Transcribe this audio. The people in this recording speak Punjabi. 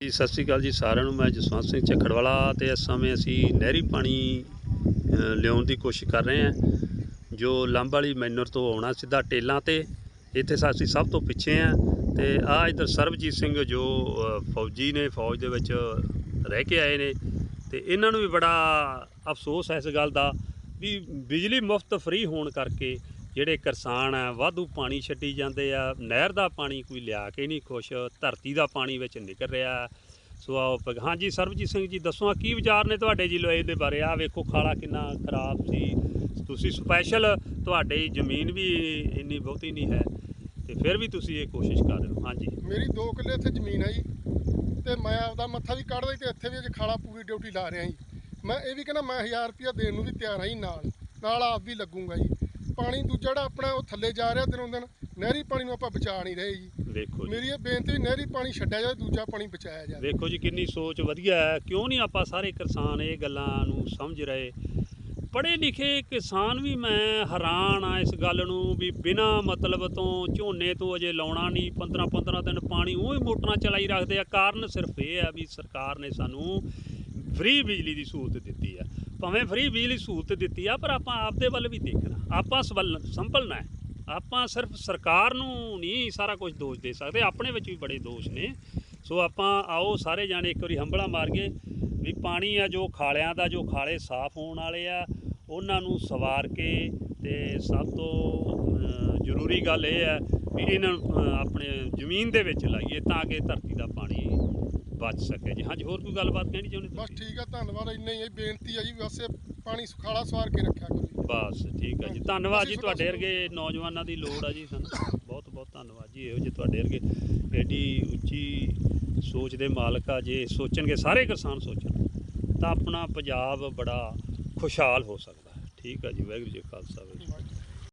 ਜੀ, ਸਤਿ ਸ੍ਰੀ ਅਕਾਲ ਜੀ ਸਾਰਿਆਂ ਨੂੰ। ਮੈਂ ਜਸਵੰਤ ਸਿੰਘ ਝੱਖੜਵਾਲਾ ਤੇ ਇਸ ਸਮੇਂ ਅਸੀਂ ਨਹਿਰੀ ਪਾਣੀ ਲਿਆਉਣ ਦੀ ਕੋਸ਼ਿਸ਼ ਕਰ ਰਹੇ ਹਾਂ। ਜੋ ਲੰਬ ਵਾਲੀ ਮੈਨਰ ਤੋਂ ਆਉਣਾ ਸਿੱਧਾ ਟੇਲਾਂ ਤੇ, ਇੱਥੇ ਅਸੀਂ ਸਭ ਤੋਂ ਪਿੱਛੇ ਹਾਂ ਤੇ ਆ ਇਧਰ ਸਰਬਜੀਤ ਸਿੰਘ ਜੋ ਫੌਜੀ ਨੇ ਫੌਜ ਦੇ ਵਿੱਚ ਰਹਿ ਕੇ ਆਏ ਨੇ ਤੇ ਇਹਨਾਂ ਨੂੰ ਵੀ ਬੜਾ ਅਫਸੋਸ ਹੈ ਇਸ ਗੱਲ ਦਾ ਵੀ ਬਿਜਲੀ ਮੁਫਤ ਫ੍ਰੀ ਹੋਣ ਕਰਕੇ ਜਿਹੜੇ ਕਿਸਾਨ ਆ, ਵਾਧੂ ਪਾਣੀ ਛੱਡੀ ਜਾਂਦੇ ਆ, ਨਹਿਰ ਦਾ ਪਾਣੀ ਕੋਈ ਲਿਆ ਕੇ ਨਹੀਂ ਖੁਸ਼, ਧਰਤੀ ਦਾ ਪਾਣੀ ਵਿੱਚ ਨਿਕਲ ਰਿਹਾ। ਸੋ ਆਓ ਪ- ਹਾਂਜੀ, ਸਰਬਜੀਤ ਸਿੰਘ ਜੀ, ਦੱਸੋ ਆ, ਕੀ ਵਿਚਾਰ ਨੇ ਤੁਹਾਡੇ ਜੀ ਲੋਏ ਦੇ ਬਾਰੇ? ਆ ਵੇਖੋ, ਖਾਲਾ ਕਿੰਨਾ ਖਰਾਬ ਸੀ। ਤੁਸੀਂ ਸਪੈਸ਼ਲ ਤੁਹਾਡੇ ਜ਼ਮੀਨ ਵੀ ਇੰਨੀ ਬਹੁਤੀ ਨਹੀਂ ਹੈ, ਤੇ ਫਿਰ ਵੀ ਤੁਸੀਂ ਇਹ ਕੋਸ਼ਿਸ਼ ਕਰ ਰਹੇ ਹੋ। ਹਾਂਜੀ। ਮੇਰੀ 2 ਕਿੱਲੇ ਇੱਥੇ ਜ਼ਮੀਨ ਹੈ ਜੀ, ਤੇ ਮੈਂ ਆਪਦਾ ਮੱਥਾ ਵੀ ਕੱਢਦਾ ਜੀ, ਤੇ ਇੱਥੇ ਵੀ ਅੱਜ ਖਾਲਾ ਪੂਰੀ ਡਿਊਟੀ ਲਾ ਰਿਹਾ ਜੀ। ਮੈਂ ਇਹ ਵੀ ਕਹਿੰਦਾ ਮੈਂ 1000 ਰੁਪਇਆ ਦੇਣ ਨੂੰ ਵੀ ਤਿਆਰ ਹਾਂ ਜੀ ਨਾਲ ਨਾਲ ਆਪ ਵੀ ਲੱਗੂਗਾ ਜੀ। ਪਾਣੀ ਦੂਜਾ ਜਿਹੜਾ ਆਪਣਾ ਉਹ ਥੱਲੇ ਜਾ ਰਿਹਾ ਦਿਨੋਂ ਦਿਨ ਨਹਿਰੀ ਪਾਣੀ ਨੂੰ ਆਪਾਂ ਬਚਾ ਨਹੀਂ ਰਹੇ ਜੀ। ਵੇਖੋ ਜੀ। ਮੇਰੀ ਇਹ ਬੇਨਤੀ ਵੀ ਨਹਿਰੀ ਪਾਣੀ ਛੱਡਿਆ ਜਾਵੇ ਦੂਜਾ ਪਾਣੀ ਬਚਾਇਆ ਜਾਵੇ। ਵੇਖੋ ਜੀ ਕਿੰਨੀ ਸੋਚ ਵਧੀਆ ਹੈ। ਕਿਉਂ ਨਹੀਂ ਆਪਾਂ ਸਾਰੇ ਕਿਸਾਨ ਇਹ ਗੱਲਾਂ ਨੂੰ ਸਮਝ ਰਹੇ? ਪੜ੍ਹੇ ਲਿਖੇ ਕਿਸਾਨ ਵੀ ਮੈਂ ਹੈਰਾਨ ਆ ਇਸ ਗੱਲ ਨੂੰ ਵੀ ਬਿਨਾ ਮਤਲਬ ਤੋਂ ਝੋਨੇ ਤੋਂ ਅਜੇ ਲਾਉਣਾ ਨਹੀਂ 15 15 ਦਿਨ ਪਾਣੀ ਉਹ ਹੀ ਮੋਟਰਾਂ ਚਲਾਈ ਰੱਖਦੇ ਆ। ਕਾਰਨ ਸਿਰਫ ਇਹ ਆ ਵੀ ਸਰਕਾਰ ਨੇ ਸਾਨੂੰ ਫ੍ਰੀ ਬਿਜਲੀ ਦੀ ਸਹੂਲਤ ਦਿੱਤੀ ਆ। ਭਾਵੇਂ ਫ੍ਰੀ ਬਿਜਲੀ ਸਹੂਲਤ ਦਿੱਤੀ ਆ, ਪਰ ਆਪਾਂ ਆਪਦੇ ਵੱਲ ਵੀ ਦੇਖਣਾ। ਆਪਾਂ ਸਵਲ- ਸੰਭਲਣਾ ਹੈ। ਆਪਾਂ ਸਿਰਫ ਸਰਕਾਰ ਨੂੰ ਨਹੀਂ ਸਾਰਾ ਕੁਝ ਦੋਸ਼ ਦੇ ਸਕਦੇ, ਆਪਣੇ ਵਿੱਚ ਵੀ ਬੜੇ ਦੋਸ਼ ਨੇ। ਸੋ ਆਪਾਂ ਆਓ ਸਾਰੇ ਜਾਣੇ ਇੱਕ ਵਾਰੀ ਹੰਬਲਾ ਮਾਰਗੇ ਵੀ ਪਾਣੀ ਆ, ਜੋ ਖਾਲਿਆਂ ਦਾ, ਜੋ ਖਾਲੇ ਸਾਫ਼ ਹੋਣ ਵਾਲੇ ਆ, ਉਹਨਾਂ ਨੂੰ ਸਵਾਰ ਕੇ ਤੇ ਸਭ ਤੋਂ ਜ਼ਰੂਰੀ ਗੱਲ ਇਹ ਹੈ ਵੀ ਇਹਨਾਂ ਨੂੰ ਆਪਣੇ ਜ਼ਮੀਨ ਦੇ ਵਿੱਚ ਲਾਈਏ ਤਾਂ ਕਿ ਧਰਤੀ ਦਾ ਪਾਣੀ ਬਚ ਸਕੇ ਜੀ। ਹਾਂਜੀ ਹੋਰ ਕੋਈ ਗੱਲਬਾਤ ਕਹਿਣੀ ਚਾਹੁੰਦੇ ਬਸ ਤੁਸੀਂ ਠੀਕ ਆ ਧੰਨਵਾਦ ਇੰਨਾ ਹੀ ਇਹ ਬੇਨਤੀ ਹੈ ਜੀ ਵੈਸੇ ਪਾਣੀ ਸੁਖਾਲਾ ਸਵਾਰ ਕੇ ਰੱਖਿਆ ਕਰੋ ਜੀ। ਬਸ ਠੀਕ ਹੈ ਜੀ। ਧੰਨਵਾਦ ਜੀ ਤੁਹਾਡੇ ਵਰਗੇ ਨੌਜਵਾਨਾਂ ਦੀ ਲੋੜ ਆ ਜੀ ਸਾਨੂੰ। ਬਹੁਤ ਬਹੁਤ ਧੰਨਵਾਦ ਜੀ ਇਹੋ ਜਿਹੇ ਤੁਹਾਡੇ ਵਰਗੇ। ਐਡੀ ਉੱਚੀ ਸੋਚ ਦੇ ਮਾਲਕ ਆ ਜੇ ਸੋਚਣਗੇ ਸਾਰੇ ਕਿਸਾਨ ਸੋਚਣ। ਤਾਂ ਆਪਣਾ ਪੰਜਾਬ ਬੜਾ ਖੁਸ਼ਹਾਲ ਹੋ ਸਕਦਾ ਹੈ। ਠੀਕ ਹੈ ਜੀ ਵਾਹਿਗੁਰੂ ਜੀ ਕਾ ਖਾਲਸਾ ਵਾਹਿਗੁਰੂ ਜੀ ਕੀ ਫਤਿਹ। ਵਾਹਿਗੁਰੂ।